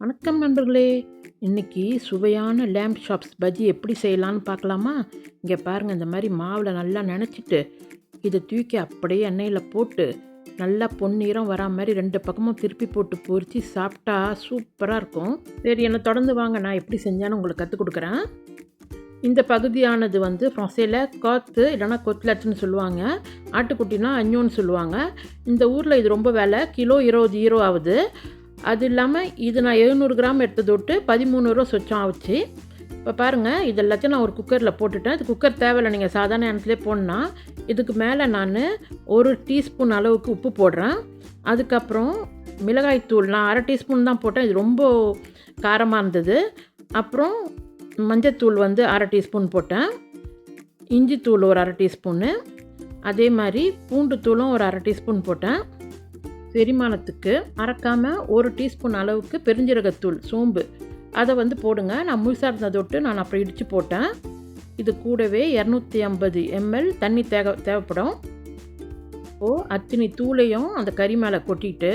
வணக்கம் நண்பர்களே. இன்னைக்கு சுவையான லேம்ப் ஷாப்ஸ் பஜ்ஜி எப்படி செய்யலான்னு பார்க்கலாமா? இங்கே பாருங்கள் இந்த மாதிரி மாவில் நல்லா நினச்சிட்டு இதை தூக்கி அப்படியே எண்ணெயில் போட்டு நல்லா பொன்னீரம் வரா மாதிரி ரெண்டு பக்கமும் திருப்பி போட்டு பொறிச்சு சாப்பிட்டா சூப்பராக இருக்கும். சரி என்னை தொடர்ந்து வாங்க. நான் எப்படி செஞ்சேன்னு உங்களுக்கு கற்றுக் கொடுக்குறேன். இந்த பகுதியானது வந்து ஃப்ரான்சையில் காத்து இல்லைன்னா கொத்லட்னு சொல்லுவாங்க. ஆட்டுக்குட்டினா அஞ்சோன்னு சொல்லுவாங்க. இந்த ஊரில் இது ரொம்ப விலை. கிலோ இருபது ஈரோ ஆகுது. அது இல்லாமல் இது நான் எழுநூறு கிராம் எடுத்தது விட்டு பதிமூணு ரூபா சொச்சம் ஆச்சு. இப்போ பாருங்கள் இது எல்லாத்தையும் நான் ஒரு குக்கரில் போட்டுட்டேன். இது குக்கர் தேவையில்லை நீங்கள் சாதாரண இடத்துலேயே போடனா இதுக்கு மேலே நான் ஒரு டீஸ்பூன் அளவுக்கு உப்பு போடுறேன். அதுக்கப்புறம் மிளகாய் தூள் நான் அரை டீஸ்பூன் தான் போட்டேன். இது ரொம்ப காரமாக இருந்தது. அப்புறம் மஞ்சத்தூள் வந்து அரை டீஸ்பூன் போட்டேன். இஞ்சி தூள் ஒரு அரை டீஸ்பூன்னு அதே மாதிரி பூண்டு தூளும் ஒரு அரை டீஸ்பூன் போட்டேன். செரிமானத்துக்கு மறக்காமல் ஒரு டீஸ்பூன் அளவுக்கு பெருஞ்சீரகத்தூள் சோம்பு. அதை வந்து போடுங்க. நான் முழுசாக இருந்ததை தொட்டு நான் அப்புறம் இடித்து போட்டேன். இது கூடவே இரநூத்தி ஐம்பது எம்எல் தண்ணி தேவை தேவைப்படும். இப்போது அத்தினி தூளையும் அந்த கறி மேலே கொட்டிட்டு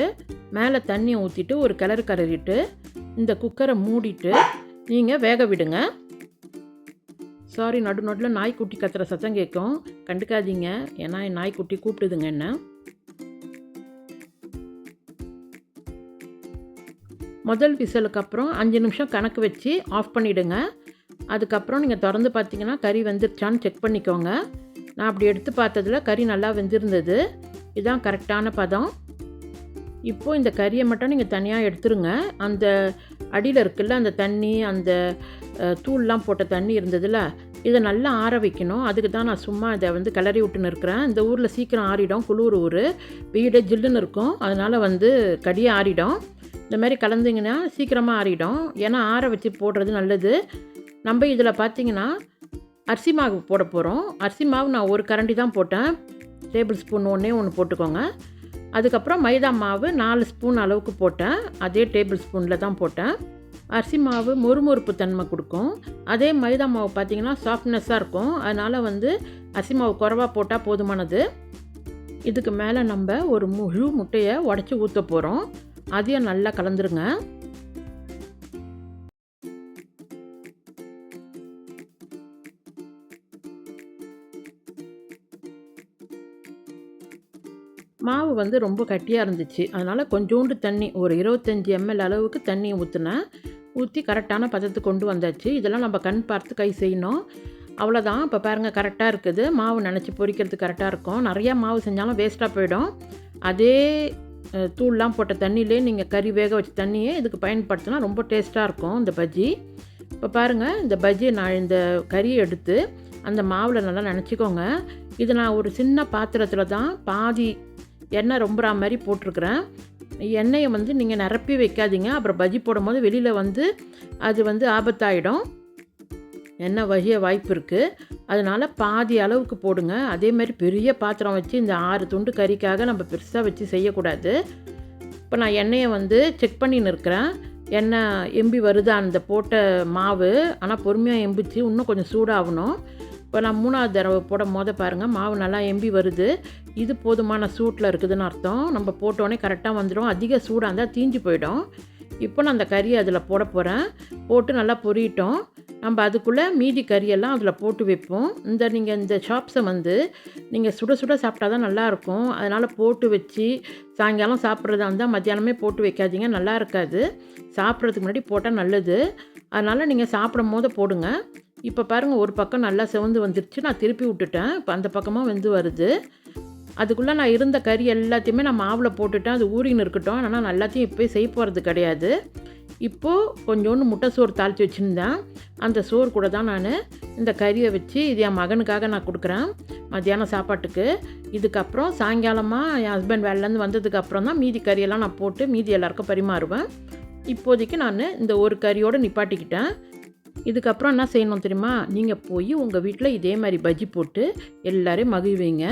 மேலே தண்ணியை ஊற்றிட்டு ஒரு கிளறு கலரிட்டு இந்த குக்கரை மூடிட்டு நீங்கள் வேக விடுங்க. சாரி நடு நடுவில் நாய்க்குட்டி கத்துற சத்தம் கேட்கும். கண்டுக்காதீங்க. ஏன்னா என் நாய்க்குட்டி கூப்பிடுதுங்க என்ன. முதல் விசலுக்கு அப்புறம் அஞ்சு நிமிஷம் கணக்கு வச்சு ஆஃப் பண்ணிவிடுங்க அதுக்கப்புறம் நீங்கள் திறந்து பார்த்தீங்கன்னா கறி வெந்துருச்சான்னு செக் பண்ணிக்கோங்க. நான் அப்படி எடுத்து பார்த்ததில் கறி நல்லா வெந்திருந்தது. இதுதான் கரெக்டான பதம். இப்போது இந்த கறியை மட்டும் நீங்கள் தனியாக எடுத்துருங்க. அந்த அடியில் இருக்குல்ல அந்த தண்ணி அந்த தூள்லாம் போட்ட தண்ணி இருந்ததுல இதை நல்லா ஆற வைக்கணும். அதுக்கு தான் நான் சும்மா இதை வந்து கிளறி விட்டுன்னு இருக்கிறேன் இந்த ஊரில் சீக்கிரம் ஆறிடும். குளூர் ஊர். வீடே ஜில்லுன்னு இருக்கும். அதனால் வந்து கடியே ஆறிடும். இந்த மாதிரி கலந்திங்கன்னா சீக்கிரமாக ஆறிடும். ஏன்னா ஆற வச்சு போடுறது நல்லது. நம்ம இதில் பார்த்தீங்கன்னா அரிசி மாவு போட போகிறோம் அரிசி மாவு நான் ஒரு கரண்டி தான் போட்டேன். டேபிள் ஸ்பூன் ஒன்றே ஒன்று போட்டுக்கோங்க. அதுக்கப்புறம் மைதா மாவு நாலு ஸ்பூன் அளவுக்கு போட்டேன். அதே டேபிள் ஸ்பூனில் தான் போட்டேன். அரிசி மாவு மொறுமொறுப்பு தன்மை கொடுக்கும். அதே மைதா மாவு பார்த்தீங்கன்னா சாஃப்ட்னஸ்ஸாக இருக்கும். அதனால் வந்து அரிசி மாவு குறவா போட்டால் போதுமானது. இதுக்கு மேலே நம்ம ஒரு முழு முட்டையை உடச்சி ஊற்ற போகிறோம் அதையும் நல்லா கலந்துருங்க. மாவு வந்து ரொம்ப கட்டியாக இருந்துச்சு. அதனால் கொஞ்சோண்டு தண்ணி ஒரு இருபத்தஞ்சி எம்எல் அளவுக்கு தண்ணி ஊற்றினேன் ஊற்றி கரெக்டான பதத்துக்கு கொண்டு வந்தாச்சு. இதெல்லாம் நம்ம கண் பார்த்து கை செய்யணும். அவ்வளோதான் இப்போ பாருங்கள் கரெக்டாக இருக்குது. மாவு நினச்சி பொறிக்கிறது கரெக்டாக இருக்கும். நிறையா மாவு செஞ்சாலும் வேஸ்ட்டாக போயிடும். அதே தூள்லாம் போட்ட தண்ணியிலே நீங்கள் கறி வேக வச்ச தண்ணியே இதுக்கு பயன்படுத்தினா ரொம்ப டேஸ்ட்டாக இருக்கும் இந்த பஜ்ஜி. இப்போ பாருங்கள் இந்த பஜ்ஜியை நான் இந்த கறியை எடுத்து அந்த மாவில் நல்லா நினச்சிக்கோங்க. இது நான் ஒரு சின்ன பாத்திரத்தில் தான் பாதி எண்ணெய் ரொம்புற மாதிரி போட்டிருக்கிறேன். எண்ணெயை வந்து நீங்கள் நிரப்பி வைக்காதீங்க. அப்புறம் பஜ்ஜி போடும்போது வெளியில் வந்து அது வந்து ஆபத்தாயிடும். எண்ணெய் வகிய வாய்ப்பு இருக்குது அதனால் பாதி அளவுக்கு போடுங்க. அதே மாதிரி பெரிய பாத்திரம் வச்சு இந்த ஆறு துண்டு கறிக்காக நம்ம பெருசாக வச்சு செய்யக்கூடாது. இப்போ நான் எண்ணெயை வந்து செக் பண்ணின்னு இருக்கிறேன் எண்ணெய் எம்பி வருதா? அந்த போட்ட மாவு. ஆனால் பொறுமையாக எம்பிச்சு இன்னும் கொஞ்சம் சூடாகணும். இப்போ நான் மூணாவது தடவை போடும் போது பாருங்கள் மாவு நல்லா எம்பி வருது. இது போதுமான சூட்டில் இருக்குதுன்னு அர்த்தம். நம்ம போட்டோடனே கரெக்டாக வந்துடும். அதிக சூடாக இருந்தால் தீஞ்சு போயிடும். இப்போ நான் அந்த கறியை அதில் போட போகிறேன் போட்டு நல்லா பொரியட்டும் நம்ம அதுக்குள்ளே மீதி கறியெல்லாம் அதில் போட்டு வைப்போம். இந்த நீங்கள் இந்த ஷாப்ஸை வந்து நீங்கள் சுட சுட சாப்பிட்டா தான் நல்லாயிருக்கும் அதனால் போட்டு வச்சு சாயங்காலம் சாப்பிட்றதா இருந்தால் மத்தியானமே போட்டு வைக்காதீங்க நல்லா இருக்காது. சாப்பிட்றதுக்கு முன்னாடி போட்டால் நல்லது. அதனால் நீங்கள் சாப்பிடும் போது போடுங்க. இப்போ பாருங்கள் ஒரு பக்கம் நல்லா செவந்து வந்துருச்சு நான் திருப்பி விட்டுட்டேன். இப்போ அந்த பக்கமாக வெந்து வருது. அதுக்குள்ளே நான் இருந்த கறி எல்லாத்தையுமே நான் மாவில் போட்டுட்டேன். அது ஊறின்னு இருக்கட்டும். ஆனால் நான் எல்லாத்தையும் இப்போ செய்ய போகிறது கிடையாது. இப்போது கொஞ்சோண்டு முட்டை சோறு தாளித்து வச்சுருந்தேன். அந்த சோறு கூட தான் நான் இந்த கறியை வச்சு இது என் மகனுக்காக நான் கொடுக்குறேன். மத்தியானம் சாப்பாட்டுக்கு. இதுக்கப்புறம் சாயங்காலமாக என் ஹஸ்பண்ட் வேலைலேருந்து வந்ததுக்கப்புறம் தான் மீதி கறியெல்லாம் நான் போட்டு மீதி எல்லாருக்கும் பரிமாறுவேன். இப்போதைக்கு நான் இந்த ஒரு கறியோடு நிப்பாட்டிக்கிட்டேன். இதுக்கப்புறம் என்ன செய்யணும் தெரியுமா? நீங்கள் போய் உங்கள் வீட்டில் இதே மாதிரி பஜ்ஜி போட்டு எல்லோரையும் மகிழ்வீங்க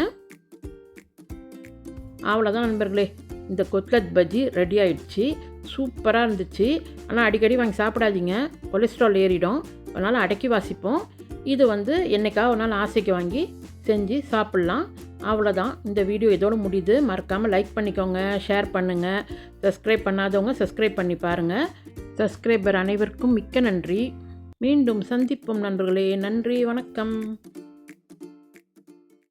அவ்வளோதான் நண்பர்களே. இந்த கொத்லத் பஜ்ஜி ரெடி ஆயிடுச்சு. சூப்பராக இருந்துச்சு. ஆனால் அடிக்கடி வாங்கி சாப்பிடாதீங்க. கொலஸ்ட்ரால் ஏறிடும். அதனால் அடக்கி வாசிப்போம். இது வந்து என்றைக்காக ஒரு நாள் ஆசைக்கு வாங்கி செஞ்சு சாப்பிட்லாம். அவ்வளோதான் இந்த வீடியோ இதோடு முடியுது. மறக்காமல் லைக் பண்ணிக்கோங்க. ஷேர் பண்ணுங்கள் சப்ஸ்கிரைப் பண்ணாதவங்க சப்ஸ்கிரைப் பண்ணி பாருங்கள் சப்ஸ்கிரைபர் அனைவருக்கும் மிக்க நன்றி. மீண்டும் சந்திப்போம் நண்பர்களே. நன்றி. வணக்கம்.